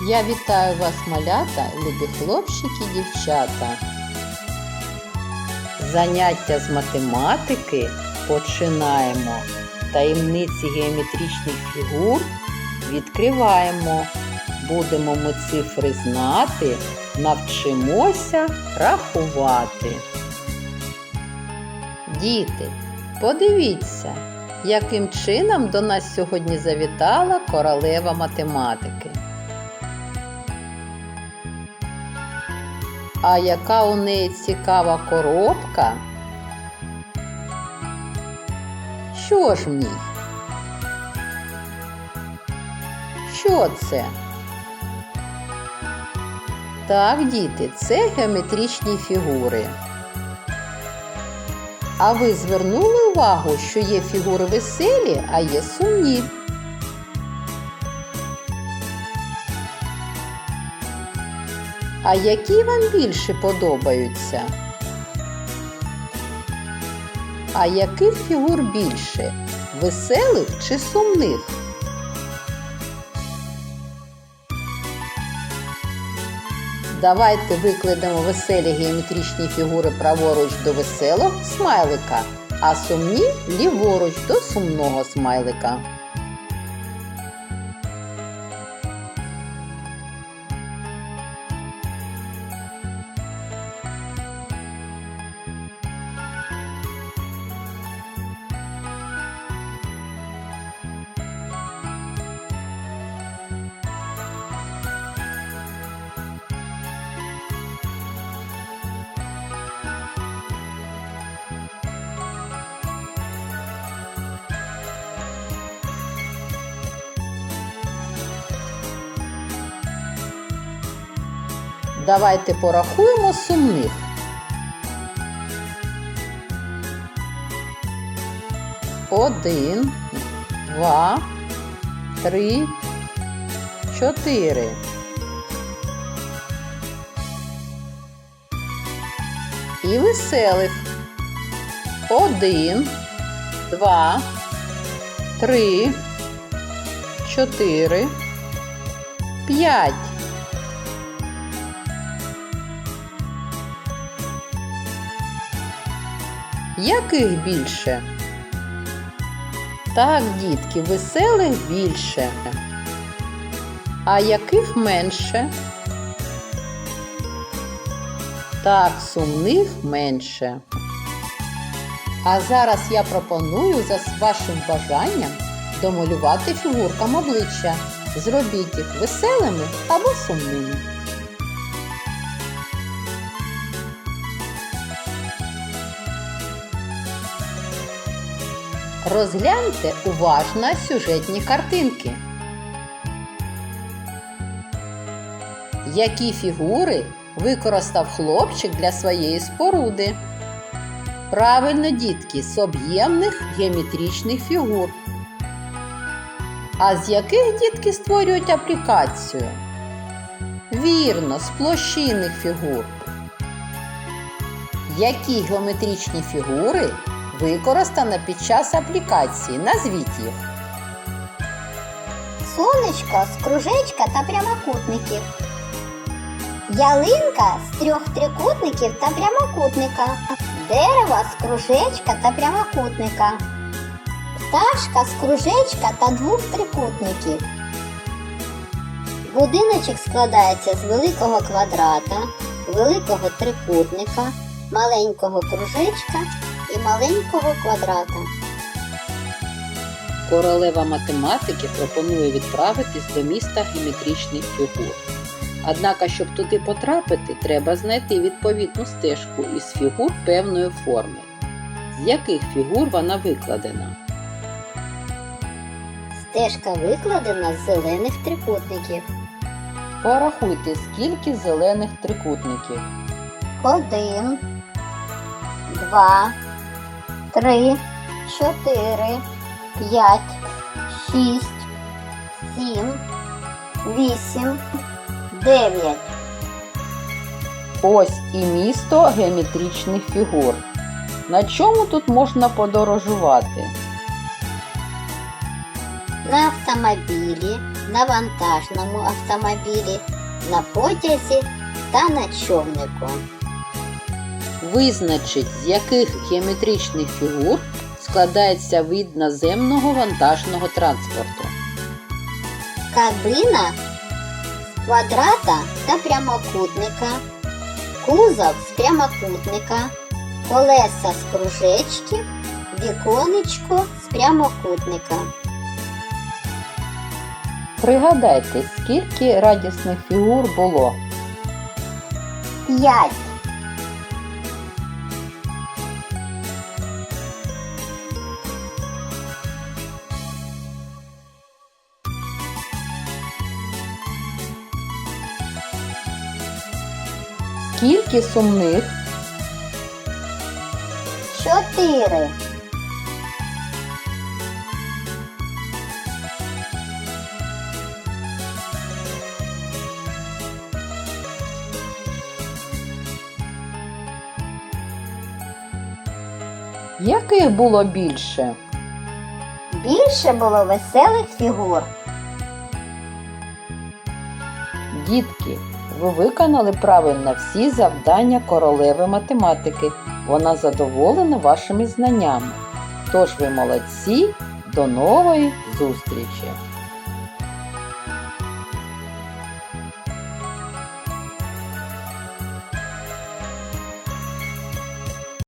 Я вітаю вас, малята, любі хлопчики дівчата. Заняття з математики починаємо. Таємниці геометричних фігур відкриваємо. Будемо ми цифри знати, навчимося рахувати. Діти, подивіться, яким чином до нас сьогодні завітала королева математики. А яка у неї цікава коробка? Що ж в ній? Що це? Так, діти, це геометричні фігури. А ви звернули увагу, що є фігури веселі, а є сумні? А які вам більше подобаються? А яких фігур більше? Веселих чи сумних? Давайте викладемо веселі геометричні фігури праворуч до веселого смайлика, а сумні ліворуч до сумного смайлика. Давайте порахуємо сумних. Один, два, три, чотири. І веселих. Один, два, три, чотири, п'ять. Яких більше? Так, дітки, веселих більше. А яких менше? Так, сумних менше. А зараз я пропоную за вашим бажанням домалювати фігуркам обличчя. Зробіть їх веселими або сумними. Розгляньте уважно сюжетні картинки. Які фігури використав хлопчик для своєї споруди? Правильно, дітки, з об'ємних геометричних фігур. А з яких дітки створюють аплікацію? Вірно, з площинних фігур. Які геометричні фігури використано під час аплікації. Назвіть їх. Сонечко з кружечка та прямокутників. Ялинка з трьох трикутників та прямокутника. Дерево з кружечка та прямокутника. Пташка з кружечка та двох трикутників. Будиночок складається з великого квадрата, великого трикутника, маленького кружечка і маленького квадрата. Королева математики пропонує відправитись до міста геометричних фігур. Однак, щоб туди потрапити, треба знайти відповідну стежку із фігур певної форми. З яких фігур вона викладена? Стежка викладена з зелених трикутників. Порахуйте, скільки зелених трикутників. Один, два, три, чотири, п'ять, шість, сім, вісім, дев'ять. Ось і місто геометричних фігур. На чому тут можна подорожувати? На автомобілі, на вантажному автомобілі, на потязі та на човнику. Визначить, з яких геометричних фігур складається вид наземного вантажного транспорту. Кабина з квадрата та прямокутника, кузов з прямокутника, колеса з кружечків, віконечко з прямокутника. Пригадайте, скільки радісних фігур було. 5. Скільки сумних, 4. яких було більше? Більше було веселих фігур. Дітки, ви виконали правильно всі завдання королеви математики. Вона задоволена вашими знаннями. Тож ви молодці, до нової зустрічі!